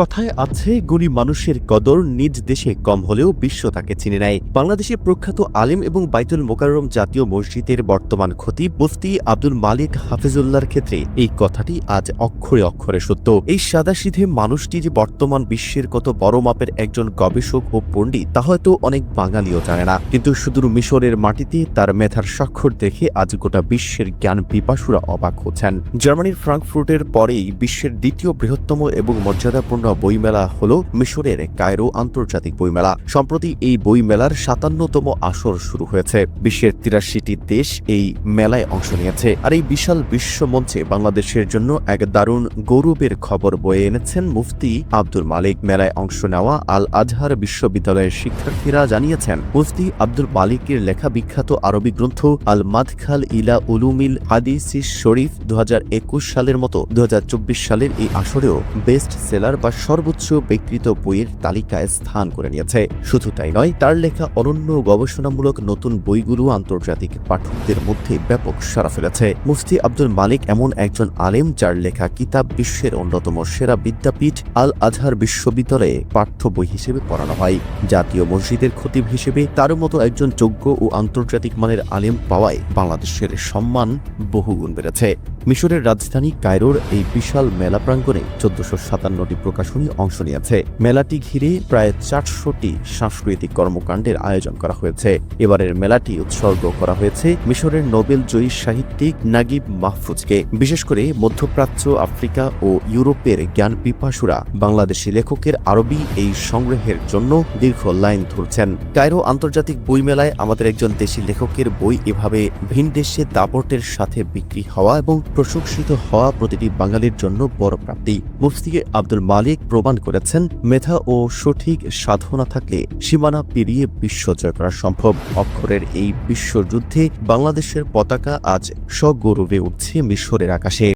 কথায় আছে গরিব মানুষের কদর নিজ দেশে কম হলেও বিশ্ব তাকে চিনে নেয়। বাংলাদেশের প্রখ্যাত আলিম এবং বাইতুল মোকাররম জাতীয় মসজিদের বর্তমান ক্ষতি মুফতি আব্দুল মালিক হাফিজুল্লাহর ক্ষেত্রে এই কথাটি আজ অক্ষরে অক্ষরে সত্য। এই সাদাসিধে মানুষটি যে বর্তমান বিশ্বের কত বড় মাপের একজন গবেষক ও পণ্ডিত তা হয়তো অনেক বাঙালিও জানে না। কিন্তু সুদূর মিশরের মাটিতে তার মেধার স্বাক্ষর দেখে আজ গোটা বিশ্বের জ্ঞান পিপাসুরা অবাক হচ্ছেন। জার্মানির ফ্রাঙ্কফুর্টের পরেই বিশ্বের দ্বিতীয় বৃহত্তম এবং মর্যাদাপূর্ণ বইমেলা হল মিশরের কায়রো আন্তর্জাতিক বইমেলা। সম্প্রতি এই বইমেলার সাতান্নতম আসর শুরু হয়েছে। বিশ্বের তিরাশিটি দেশ এই মেলায় অংশ নিয়েছে। আর এই বিশাল বিশ্ব মঞ্চে বাংলাদেশের জন্য এক দারুণ গৌরবের খবর বয়ে এনেছেন মুফতি আব্দুল মালিক। মেলায় অংশ নেওয়া আল আজহার বিশ্ববিদ্যালয়ের শিক্ষার্থীরা জানিয়েছেন, মুফতি আব্দুল মালিকের লেখা বিখ্যাত আরবি গ্রন্থ আল মাদখাল ইলা উলুমিল হাদিসি শরীফ দু হাজার একুশ সালের মতো দু হাজার চব্বিশ সালের এই আসরেও বেস্ট সেলার বা সর্বোচ্চ বিকৃত বইয়ের তালিকায় স্থান করে নিয়েছে। শুধু তাই নয়, তার লেখা অনন্য গবেষণামূলক নতুন বইগুলো আন্তর্জাতিক পাঠকদের মধ্যে ব্যাপক সারা ফেলেছে। মুফতি আব্দুল মালিক এমন একজন আলেম যার লেখা কিতাব বিশ্বের অন্যতম সেরা বিদ্যাপীঠ আল আজহার বিশ্ববিদ্যালয়ে পাঠ্য বই হিসেবে পড়ানো হয়। জাতীয় মসজিদের খতিব হিসেবে তার মতো একজন যোগ্য ও আন্তর্জাতিক মানের আলেম পাওয়ায় বাংলাদেশের সম্মান বহুগুণ বেড়েছে। মিশরের রাজধানী কায়রোর এই বিশাল মেলা প্রাঙ্গণে চোদ্দশো সাতান্নটি প্রকাশনী অংশ নিয়েছে। মেলাটি ঘিরে প্রায় চারশোটি সাংস্কৃতিক কর্মকাণ্ডের আয়োজন করা হয়েছে। এবারের মেলাটি উৎসর্গ করা হয়েছে মিশরের নোবেল জয়ী সাহিত্যিক নাগিব মাহফুজকে। বিশেষ করে মধ্যপ্রাচ্য, আফ্রিকা ও ইউরোপের জ্ঞান পিপাসুরা বাংলাদেশি লেখকের আরবি এই সংগ্রহের জন্য দীর্ঘ লাইন ধরছেন। কায়রো আন্তর্জাতিক বইমেলায় আমাদের একজন দেশি লেখকের বই এভাবে ভিন দেশে দাপটের সাথে বিক্রি হওয়া এবং প্রশংসিত হওয়া প্রতিটি বাঙালির জন্য বড় প্রাপ্তি। মুফতি আব্দুল মালিক প্রমাণ করেছেন মেধা ও সঠিক সাধনা থাকলে সীমানা পেরিয়ে বিশ্ব জয় করা সম্ভব। অক্ষরের এই বিশ্বযুদ্ধে বাংলাদেশের পতাকা আজ সগৌরবে উঠছে মিশরের আকাশে।